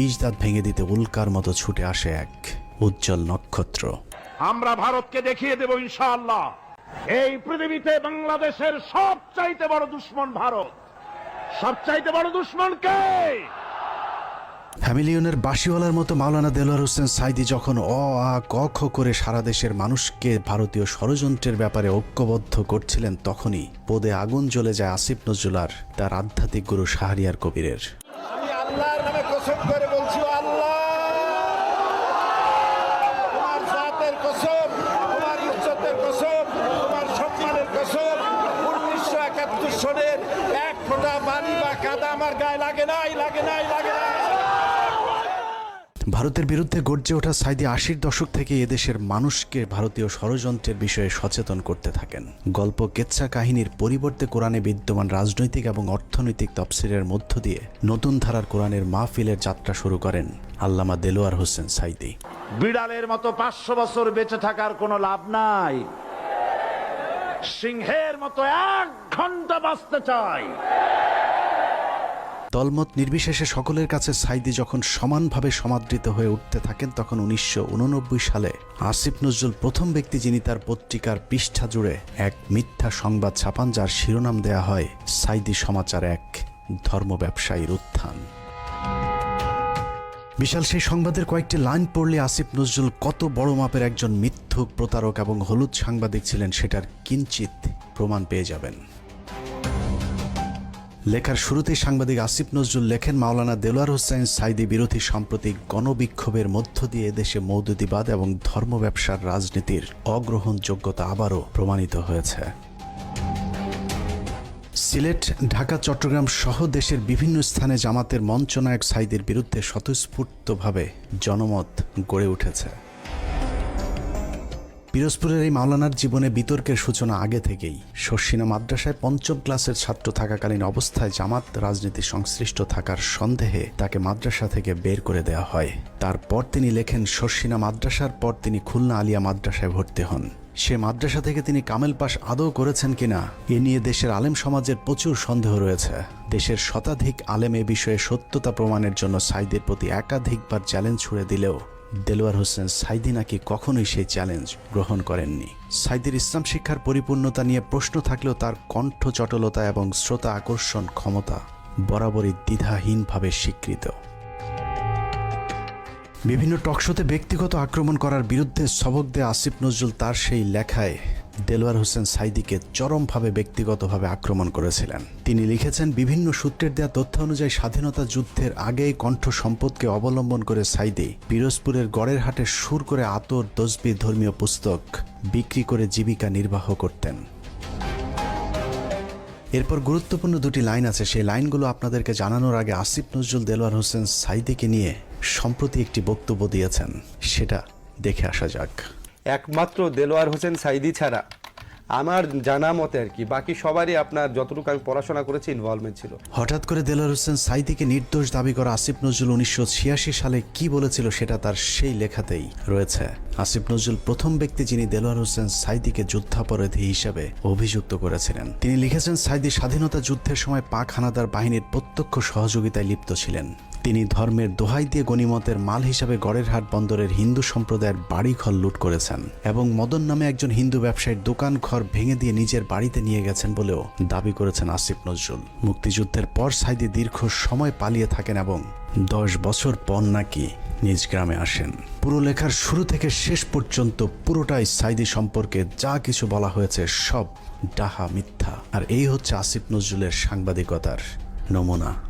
বিষ দাঁত ভেঙে দিতে উল্কার মতো ছুটে আসে এক উজ্জ্বল নক্ষত্র। আমরা ভারতকে দেখিয়ে দেব ইনশাআল্লাহ। এই পৃথিবীতে বাংলাদেশের সবচাইতে বড় দুশ্মন ভারত। সবচাইতে বড় দুশ্মন কে? ফ্যামিলিয়নের বাসিওয়ালার মতো মাওলানা দেলোয়ার হোসেন সাইদি যখন অ আ ক খ করে সারা দেশের মানুষকে ভারতীয় ষড়যন্ত্রের ব্যাপারে ঐক্যবদ্ধ করছিলেন তখনই পদে আগুন জ্বলে যায় আসিফ নজরুলার তার আধ্যাত্মিক গুরু শাহরিয়ার কবিরের। এক ফোঁটা বা কাদা আমার গায়ে লাগে নাই লাগে নাই লাগে নাই। ভারতের বিরুদ্ধে গর্জে ওঠা সাইদি আশির দশক থেকে এদেশের মানুষকে ভারতীয় ষড়যন্ত্রের বিষয়ে সচেতন করতে থাকেন। গল্প কেচ্ছা কাহিনীর পরিবর্তে কোরআনে বিদ্যমান রাজনৈতিক এবং অর্থনৈতিক তফসিলের মধ্য দিয়ে নতুন ধারার কোরআনের মাহফিলের যাত্রা শুরু করেন আল্লামা দেলোয়ার হোসেন সাইদি। বিড়ালের মতো পাঁচশো বছর বেঁচে থাকার কোনো লাভ নাই। সিংহের মতো এক বাঁচতে চাই। দলমত নির্বিশেষে সকলের কাছে সাইদি যখন সমানভাবে সমাদৃত হয়ে উঠতে থাকেন, তখন উনিশশো উননব্বই সালে আসিফ নজরুল প্রথম ব্যক্তি যিনি তার পত্রিকার পৃষ্ঠা জুড়ে এক মিথ্যা সংবাদ ছাপান, যার শিরোনাম দেয়া হয়, সাইদি সমাচার এক ধর্ম ব্যবসায়ীর উত্থান। বিশাল সেই সংবাদের কয়েকটি লাইন পড়লে আসিফ নজরুল কত বড় মাপের একজন মিথ্যুক প্রতারক এবং হলুদ সাংবাদিক ছিলেন, সেটার কিঞ্চিত প্রমাণ পেয়ে যাবেন। লেখার শুরুতেই সাংবাদিক আসিফ নজরুল লেখেন, মাওলানা দেলোয়ার হোসেন সাইদি বিরোধী সাম্প্রতিক গণবিক্ষোভের মধ্য দিয়ে দেশে মৌদুদিবাদ এবং ধর্ম ব্যবসার রাজনীতির অগ্রহণযোগ্যতা আবারও প্রমাণিত হয়েছে। সিলেট, ঢাকা, চট্টগ্রাম সহ দেশের বিভিন্ন স্থানে জামাতের মঞ্চনায়ক সাইদের বিরুদ্ধে স্বতঃস্ফূর্তভাবে জনমত গড়ে উঠেছে। পিরোজপুরের এই মাওলানার জীবনে বিতর্কের সূচনা আগে থেকেই। শর্ষিনা মাদ্রাসায় পঞ্চম ক্লাসের ছাত্র থাকাকালীন অবস্থায় জামাত রাজনীতি সংশ্লিষ্ট থাকার সন্দেহে তাকে মাদ্রাসা থেকে বের করে দেওয়া হয়। তারপর তিনি লেখেন শর্ষিনা মাদ্রাসার পর তিনি খুলনা আলিয়া মাদ্রাসায় ভর্তি হন। সে মাদ্রাসা থেকে তিনি কামেল পাশ আদৌ করেছেন কিনা, এ নিয়ে দেশের আলেম সমাজের প্রচুর সন্দেহ রয়েছে। দেশের শতাধিক আলেম এ বিষয়ে সত্যতা প্রমাণের জন্য সাইদের প্রতি একাধিকবার চ্যালেঞ্জ ছুড়ে দিলেও দেলোয়ার হোসেন সাইদি নাকি কখনোই সেই চ্যালেঞ্জ গ্রহণ করেননি। সাইদির ইসলাম শিক্ষার পরিপূর্ণতা নিয়ে প্রশ্ন থাকলেও তার কণ্ঠ চটলতা এবং শ্রোতা আকর্ষণ ক্ষমতা বরাবরই দ্বিধাহীনভাবে স্বীকৃত। বিভিন্ন টকশোতে ব্যক্তিগত আক্রমণ করার বিরুদ্ধে সবক দেয়া আসিফ নজরুল তার সেই লেখায় দেলোয়ার হোসেন সাইদিকে চরমভাবে ব্যক্তিগতভাবে আক্রমণ করেছিলেন। তিনি লিখেছেন, বিভিন্ন সূত্রের দেয়া তথ্য অনুযায়ী স্বাধীনতা যুদ্ধের আগেই কণ্ঠ সম্পদকে অবলম্বন করে সাইদি পিরোজপুরের গড়ের হাটে সুর করে আতর তসবি ধর্মীয় পুস্তক বিক্রি করে জীবিকা নির্বাহ করতেন। এরপর গুরুত্বপূর্ণ দুটি লাইন আছে। সেই লাইনগুলো আপনাদেরকে জানানোর আগে আসিফ নজরুল দেলোয়ার হোসেন সাইদিকে নিয়ে সম্প্রতি একটি বক্তব্য দিয়েছেন। সেটা দেখে আসা যাক। একমাত্র দেলোয়ার হোসেন সাইদি ছাড়া। আমার জানা মতে আর কি, বাকি সবারই আপনার যতটুকু আমি পড়াশোনা করেছি ইনভলভমেন্ট ছিল। হঠাৎ করে দেলোয়ার হোসেন সাইদিকে নির্দোষ দাবি করা আসিফ নজরুল উনিশশো ছিয়াশি সালে কি বলেছিল সেটা তার সেই লেখাতেই রয়েছে। আসিফ নজরুল প্রথম ব্যক্তি যিনি দেলোয়ার হোসেন সাইদিকে যুদ্ধাপরাধী হিসেবে অভিযুক্ত করেছিলেন। তিনি লিখেছেন, সাইদি স্বাধীনতা যুদ্ধের সময় পাক হানাদার বাহিনীর প্রত্যক্ষ সহযোগিতায় লিপ্ত ছিলেন। তিনি ধর্মের দোহাই দিয়ে গণিমতের মাল হিসাবে গড়েরহাট বন্দরের হিন্দু সম্প্রদায়ের বাড়িঘর লুট করেছেন এবং মদন নামে একজন হিন্দু ব্যবসায়ীর দোকান ঘর ভেঙে দিয়ে নিজের বাড়িতে নিয়ে গেছেন বলেও দাবি করেছেন আসিফ নজরুল। মুক্তিযুদ্ধের পর সাইদি দীর্ঘ সময় পালিয়ে থাকেন এবং দশ বছর পর নাকি নিজ গ্রামে আসেন। পুরো লেখার শুরু থেকে শেষ পর্যন্ত পুরোটাই সাইদি সম্পর্কে যা কিছু বলা হয়েছে সব ডাহা মিথ্যা। আর এই হচ্ছে আসিফ নজরুলের সাংবাদিকতার নমুনা।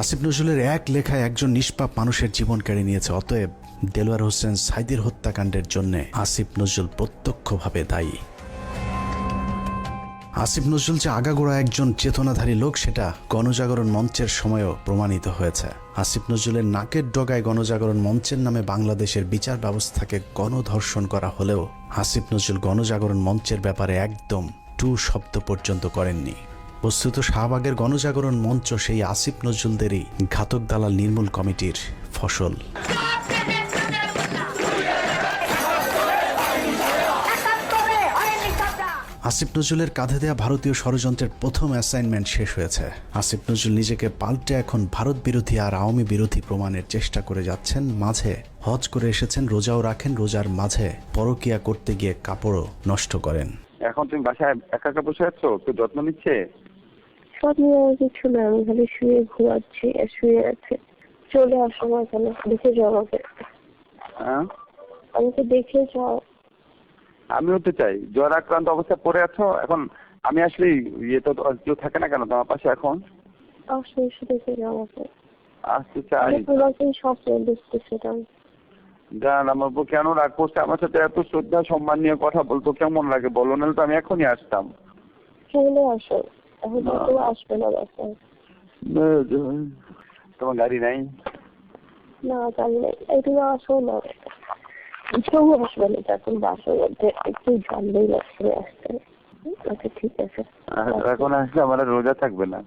আসিফ নজরুলের এক লেখায় একজন নিষ্পাপ মানুষের জীবন কেড়ে নিয়েছে, অতএব দেলোয়ার হোসেন সাইদির হত্যাকাণ্ডের জন্য আসিফ নজরুল প্রত্যক্ষভাবে দায়ী। আসিফ নজরুল যে আগাগোড়া একজন চেতনাধারী লোক, সেটা গণজাগরণ মঞ্চের সময়ও প্রমাণিত হয়েছে। আসিফ নজরুলের নাকের ডগায় গণজাগরণ মঞ্চের নামে বাংলাদেশের বিচার ব্যবস্থাকে গণধর্ষণ করা হলেও আসিফ নজরুল গণজাগরণ মঞ্চের ব্যাপারে একদম টু শব্দ পর্যন্ত করেননি। বস্তুত শাহবাগের গণজাগরণ মঞ্চ সেই আসিফ নজরুলদেরই ঘাতক দালাল নির্মূল কমিটির ফসল। আসিফ নজরুলের কাঁধে দেয়া ভারতীয় ষড়যন্ত্রের প্রথম অ্যাসাইনমেন্ট শেষ হয়েছে। আসিফ নজরুল নিজেকে পাল্টে এখন ভারত বিরোধী আর আওয়ামী বিরোধী প্রমাণের চেষ্টা করে যাচ্ছেন, মাঝে হজ করে এসেছেন, রোজাও রাখেন, রোজার মাঝে পরকিয়া করতে গিয়ে কাপড়ও নষ্ট করেন। এখন তুমি বাসায় একা একা বসে আছো? তো যত্ন নিচ্ছে? সব নিয়ে আর কিছু না আমি খালি শুয়ে ঘুমাচ্ছি আর শুয়ে আছে। চলে আসো না কেন দেখে যাও আমাকে। হ্যাঁ? আমাকে দেখে যাও। আমিও তো চাই জ্বর আক্রান্ত অবস্থায় পড়ে আছো এখন আমি আসলে ইয়ে তো কেউ থাকে না কেন তোমার পাশে এখন? আসো এসে দেখে যাও আমাকে। আসতে চাই। তোমাকে স্বপ্নে দেখতেছিলাম জান আমার উপর কেন রাগ করছে? আমার সাথে এত শ্রদ্ধা সম্মান নিয়ে কথা বলতো কেমন লাগে? বলো নাহলে তো আমি এখনই আসতাম। চলে আসো। এখন তো আসবে না বাসায়। তোমার গাড়ি নাই? না জানি না এই আসো না। কেউ আসবে না এখন বাসার মধ্যে একটু জানলেই লাগছে আসতে আচ্ছা ঠিক আছে। এখন আসলে আমার রোজা থাকবে না।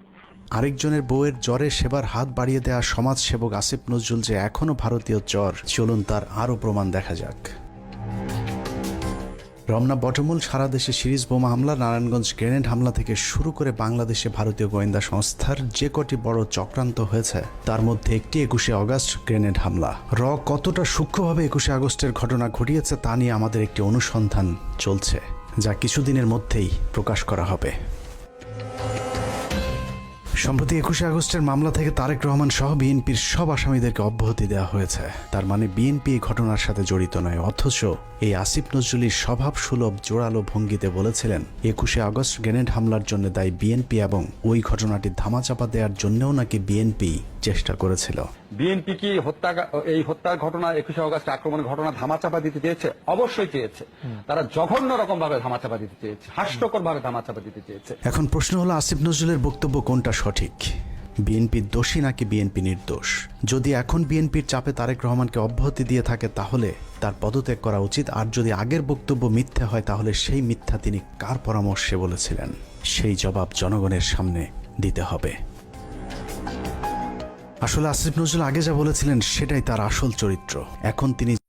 আরেকজনের বউয়ের জ্বরে সেবার হাত বাড়িয়ে দেওয়া সমাজসেবক আসিফ নজরুল যে এখনও ভারতীয় জ্বর চলুন তার আরও প্রমাণ দেখা যাক। রমনা বটমূল, সারা দেশে সিরিজ বোমা হামলা, নারায়ণগঞ্জ গ্রেনেড হামলা থেকে শুরু করে বাংলাদেশে ভারতীয় গোয়েন্দা সংস্থার যে কটি বড় চক্রান্ত হয়েছে, তার মধ্যে একটি একুশে অগস্ট গ্রেনেড হামলা। র কতটা সূক্ষ্মভাবে একুশে আগস্টের ঘটনা ঘটিয়েছে তা নিয়ে আমাদের একটি অনুসন্ধান চলছে, যা কিছুদিনের মধ্যেই প্রকাশ করা হবে। সম্প্রতি একুশে আগস্টের মামলা থেকে তারেক রহমান সহ বিএনপির সব আসামিদেরকে অব্যাহতি দেওয়া হয়েছে। তার মানে বিএনপি এই ঘটনার সাথে জড়িত নয়, অথচ এই আসিফ নজরুলির স্বভাব সুলভ জোরালো ভঙ্গিতে বলেছিলেন, একুশে আগস্ট গ্রেনেড হামলার জন্য দায়ী বিএনপি এবং ওই ঘটনাটি ধামাচাপা দেওয়ার জন্যও নাকি বিএনপি চেষ্টা করেছিল। বিএনপি কি হত্যা এই হত্যার ঘটনা একুশে অগস্ট আক্রমণের ঘটনা ধামাচাপা দিতে চেয়েছে? অবশ্যই চেয়েছে। তারা জঘন্য রকম ভাবে ধামাচাপা দিতে চেয়েছে হাস্যকর ভাবে ধামাচাপা দিতে চেয়েছে। এখন প্রশ্ন হলো আসিফ নজরুলের বক্তব্য কোনটা সঠিক? বিএনপি দোষী নাকি বিএনপি নির্দোষ? যদি এখন বিএনপির চাপে তারেক রহমানকে অব্যাহতি দিয়ে থাকে তাহলে তার পদত্যাগ করা উচিত। আর যদি আগের বক্তব্য মিথ্যা হয় তাহলে সেই মিথ্যা তিনি কার পরামর্শে বলেছিলেন? সেই জবাব জনগণের সামনে দিতে হবে। আসলে আসিফ নজরুল আগে যা বলেছিলেন সেটাই তার আসল চরিত্র। এখন তিনি